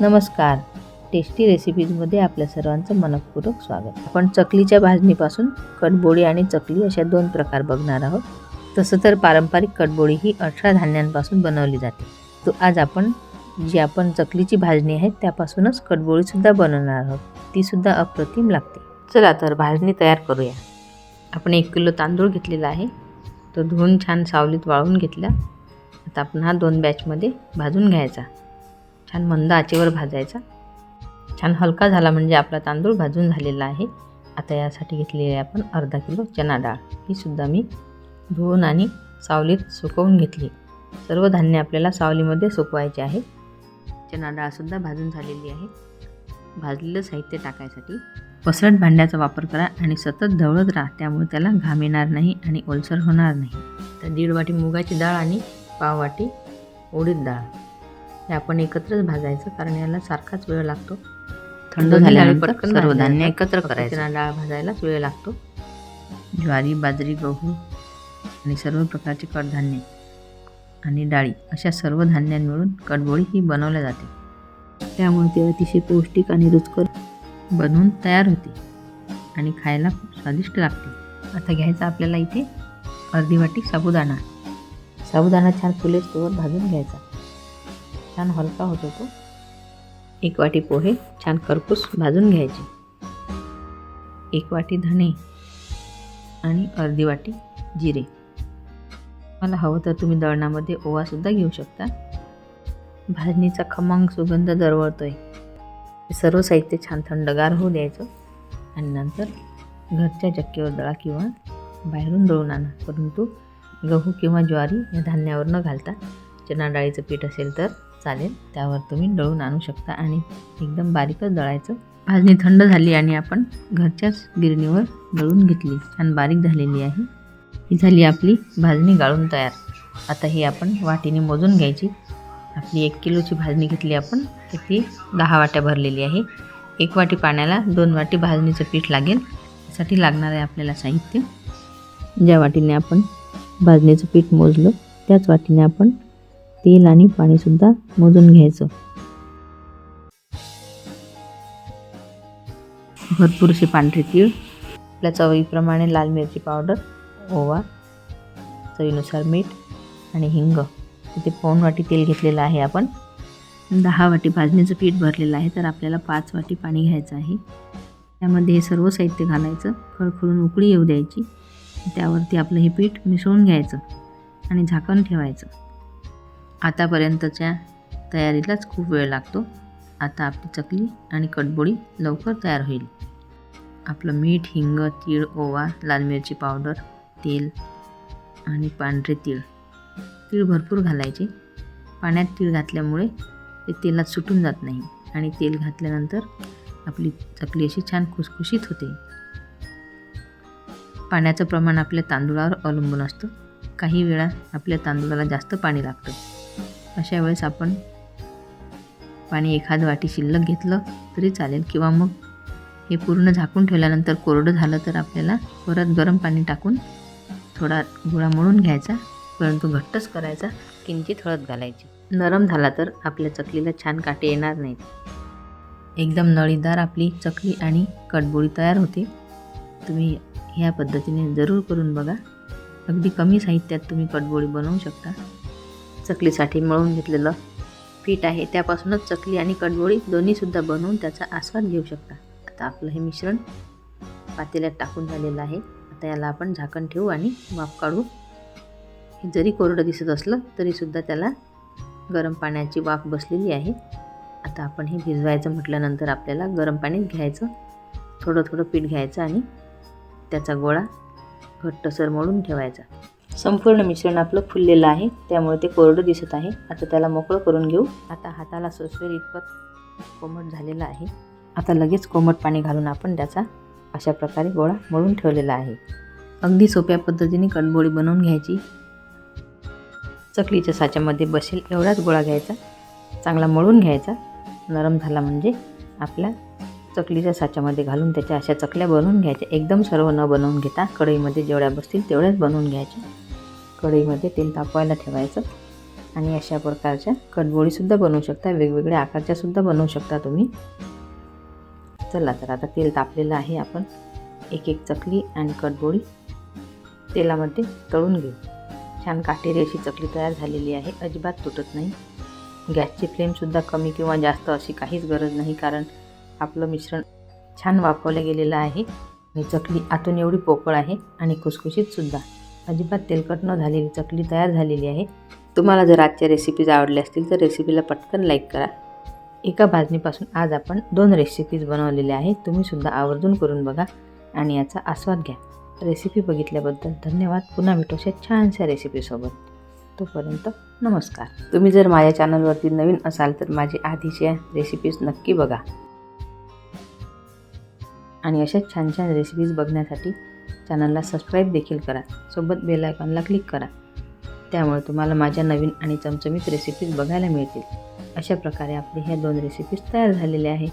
नमस्कार. टेस्टी रेसिपीजमध्ये आपल्या सर्वांचं मनपूर्वक स्वागत. आपण चकलीच्या भाजणीपासून कटबोळी आणि चकली अशा दोन प्रकार बघणार आहोत. तसं तर पारंपरिक कटबोळी ही अठरा धान्यांपासून बनवली जाते. तो आज आपण जी आपण चकलीची भाजणी आहे त्यापासूनच कटबोळीसुद्धा बनवणार आहोत. तीसुद्धा अप्रतिम लागते. चला तर भाजणी तयार करूया. आपण एक किलो तांदूळ घेतलेला आहे. तो धुवून छान सावलीत वाळून घेतला. आता आपण हा दोन बॅचमध्ये भाजून घ्यायचा. छान मंद आचेवर भाजायचा. छान हलका झाला म्हणजे आपला तांदूळ भाजून झालेला आहे. आता यासाठी घेतलेली आहे आपण अर्धा किलो चना डाळ. हीसुद्धा मी धुवून आणि सावलीत सुकवून घेतली. सर्व धान्य आपल्याला सावलीमध्ये सुकवायचे आहे. चना डाळसुद्धा भाजून झालेली आहे. भाजलेलं साहित्य टाकायसाठी पसरट भांड्याचा वापर करा आणि सतत ढवळत राहा. त्यामुळे त्याला घाम येणार नाही आणि ओलसर होणार नाही. तर दीड वाटी मुगाची डाळ आणि पाव वाटी उडीद डाळ. हे आपण एकत्रच भाजायचं कारण याला सारखाच वेळ लागतो. थंड झाल्यानंतर सर्व धान्य एकत्र करायचं. डाळ भाजायलाच वेळ लागतो. ज्वारी बाजरी गहू आणि सर्व प्रकारचे कडधान्य आणि डाळी अशा सर्व धान्यां मिळून कडबोळी ही बनवल्या जाते. त्यामुळे ते अतिशय पौष्टिक आणि रुचकर बनवून तयार होते आणि खायला खूप स्वादिष्ट लागते. आता घ्यायचा आपल्याला इथे अर्धी वाटी साबुदाणा. साबुदाणा छान फुलेस्तोवर भाजून घ्यायचा. छान हलका होतो तो एक वाटी पोहे छान खरपूस भाजून घ्यायचे. एक वाटी धणे आणि अर्धी वाटी जिरे. मला हवं तर तुम्ही दळणामध्ये ओवासुद्धा घेऊ शकता. भाजणीचा खमंग सुगंध दरवळतोय. आहे सर्व साहित्य छान थंडगार होऊ द्यायचं आणि नंतर घरच्या चक्कीवर दळा किंवा बाहेरून दळून आणा. परंतु गहू किंवा ज्वारी या धान्यावर न घालता चना डाळीचं पीठ असेल तर चालेल त्यावर तुम्ही दळून आणू शकता आणि एकदम बारीकच दळायचं. भाजणी थंड झाली आणि आपण घरच्याच गिरणीवर दळून घेतली. छान बारीक झालेली आहे. ही झाली आपली भाजणी गाळून तयार. आता ही आपण वाटीने मोजून घ्यायची. आपली एक किलोची भाजणी घेतली आपण. तर ती दहा वाट्या भरलेली आहे. एक वाटी पाण्याला दोन वाटी भाजणीचं पीठ लागेल. त्यासाठी लागणार आहे आपल्याला साहित्य. ज्या वाटीने आपण भाजणीचं पीठ मोजलं त्याच वाटीने आपण तेल आणि पाणीसुद्धा मोजून घ्यायचं. भरपूरसे पांढरे तीळ आपल्या चवीप्रमाणे लाल मिरची पावडर ओवा चवीनुसार मीठ आणि हिंग. इथे पाऊण वाटी तेल घेतलेलं आहे आपण. दहा वाटी भाजणीचं पीठ भरलेलं आहे तर आपल्याला पाच वाटी पाणी घ्यायचं आहे. त्यामध्ये हे सर्व साहित्य घालायचं खळखळून उकळी येऊ द्यायची. त्यावरती आपलं हे पीठ मिसळून घ्यायचं आणि झाकण ठेवायचं. आतापर्यंतच्या तयारीलाच खूप वेळ लागतो. आता आपली चकली आणि कटबोळी लवकर तयार होईल. आपलं मीठ हिंग तीळ ओवा लाल मिरची पावडर तेल आणि पांढरे तीळ. तीळ भरपूर घालायचे. पाण्यात तीळ घातल्यामुळे ते तेलात सुटून जात नाही आणि तेल घातल्यानंतर आपली चकली अशी छान खुसखुशीत होते. पाण्याचं प्रमाण आपल्या तांदूळावर अवलंबून असतं. काही वेळा आपल्या तांदूळाला जास्त पाणी लागतं. अशा वेळेस आपण पाणी एखाद वाटी शिल्लक घेतलं तरी चालेल. किंवा मग हे पूर्ण झाकून ठेवल्यानंतर कोरडं झालं तर आपल्याला परत गरम पाणी टाकून थोडा गुळा मळून घ्यायचा. परंतु घट्टच करायचा. किंचित हळद घालायची. नरम झाला तर आपल्या चकलीला छान काटे येणार नाहीत. एकदम नळीदार आपली चकली आणि कटबोळी तयार होते. तुम्ही ह्या पद्धतीने जरूर करून बघा. अगदी कमी साहित्यात तुम्ही कटबोळी बनवू शकता. चकलीसाठी मळून घेतलेलं पीठ आहे. त्यापासूनच चकली आणि कटबोळी दोन्हीसुद्धा बनवून त्याचा आस्वाद घेऊ शकता. आता आपलं हे मिश्रण पातेल्यात टाकून झालेलं आहे. आता याला आपण झाकण ठेवू आणि वाफ काढू. हे जरी कोरडं दिसत असलं तरीसुद्धा त्याला गरम पाण्याची वाफ बसलेली आहे. आता आपण हे भिजवायचं म्हटल्यानंतर आपल्याला गरम पाणीच घ्यायचं. थोडं थोडं पीठ घ्यायचं आणि त्याचा गोळा घट्टसर मळून ठेवायचा. संपूर्ण मिश्रण आपलं फुललेलं आहे. त्यामुळे ते कोरडं दिसत आहे. आता त्याला मोकळं करून घेऊ. आता हाताला सोसवेर इतपत कोमट झालेलं आहे. आता लगेच कोमट पाणी घालून आपण त्याचा अशा प्रकारे गोळा मळून ठेवलेला आहे. अगदी सोप्या पद्धतीने कणबोळी बनवून घ्यायची. चकलीच्या साच्यामध्ये बसेल एवढाच गोळा घ्यायचा. चांगला मळून घ्यायचा. नरम झाला म्हणजे आपल्या चकलीच्या साच्यामध्ये घालून त्याच्या अशा चकल्या बनवून घ्यायच्या. एकदम सर्व न बनवून घेता कढईमध्ये जेवढ्या बसतील तेवढ्याच बनवून घ्यायच्या. कढईमध्ये तेल तापवायला ठेवायचं. आणि अशा प्रकारच्या कटबोळीसुद्धा बनवू शकता. वेगवेगळ्या आकारच्या सुद्धा बनवू शकता तुम्ही. चला तर आता तेल तापलेलं आहे. आपण एक एक चकली आणि कटबोळी तेलामध्ये तळून घेऊ. छान काटेरी अशी चकली तयार झालेली आहे. अजिबात तुटत नाही. गॅसची फ्लेमसुद्धा कमी किंवा जास्त अशी काहीच गरज नाही कारण आपलं मिश्रण छान वाफवलं गेलेलं आहे. आणि चकली आतून एवढी पोकळ आहे आणि खुसखुशीतसुद्धा अजिबात तेलकट न झालेली चकली तयार झालेली आहे. तुम्हाला जर आजच्या रेसिपीज आवडल्या असतील तर रेसिपीला पटकन लाईक करा. एका भाजणीपासून आज आपण दोन रेसिपीज बनवलेल्या आहेत. तुम्हीसुद्धा आवर्जून करून बघा आणि याचा आस्वाद घ्या. रेसिपी बघितल्याबद्दल धन्यवाद. पुन्हा भेटू अशा छानशा रेसिपीसोबत तोपर्यंत नमस्कार. तुम्ही जर माझ्या चॅनलवरती नवीन असाल तर माझी आधीच्या रेसिपीज नक्की बघा. आणि अशाच छान छान रेसिपीज बघण्यासाठी चॅनलला सबस्क्राईब देखील करा. सोबत बेल आयकॉनला क्लिक करा. त्यामुळे तुम्हाला माझ्या नवीन आणि चमचमीत रेसिपीज बघायला मिळतील. अशा प्रकारे आपले ह्या दोन रेसिपीज तयार झालेल्या आहेत.